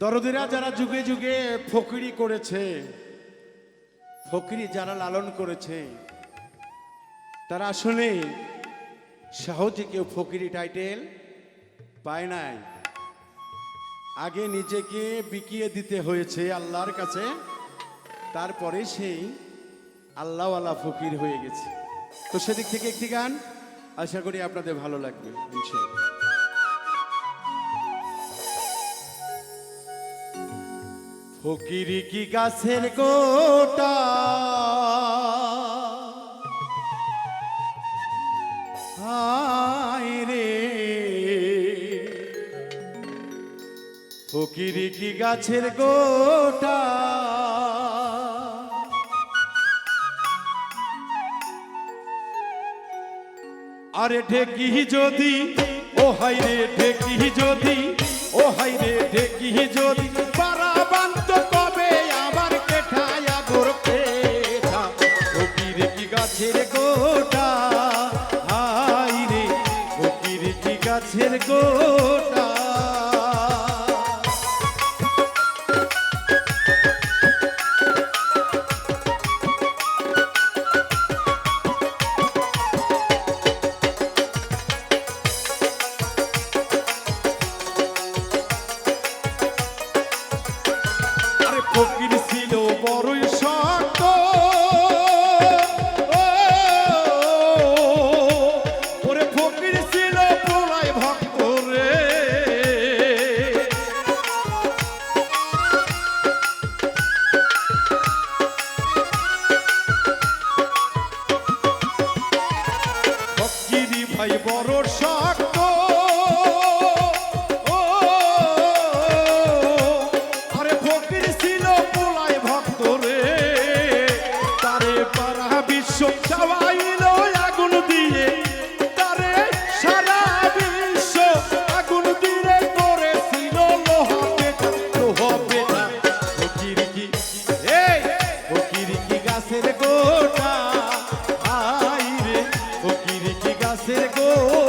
দরদিরা যারা যুগে যুগে ফকিরি করেছে, ফকিরি যারা লালন করেছে, তারা আসলে সহজে কেউ ফকিরি টাইটেল পায় নাই। আগে নিজেকে বিকিয়ে দিতে হয়েছে আল্লাহর কাছে, তারপরে সেই আল্লাহওয়ালা ফকির হয়ে গেছে। তো সেদিক থেকে একটি গান, আশা করি আপনাদের ভালো লাগবে ইনশাল্লাহ ফকিরি কি গাছের গোটা। রে। ফকিরি কি গাছের গোটা। আরে ঢেকি যদি, ও হাই রে, ঢেকি যদি। গাছের গোটা গো।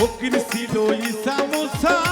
ফকির ছিল ঈসা মুসা।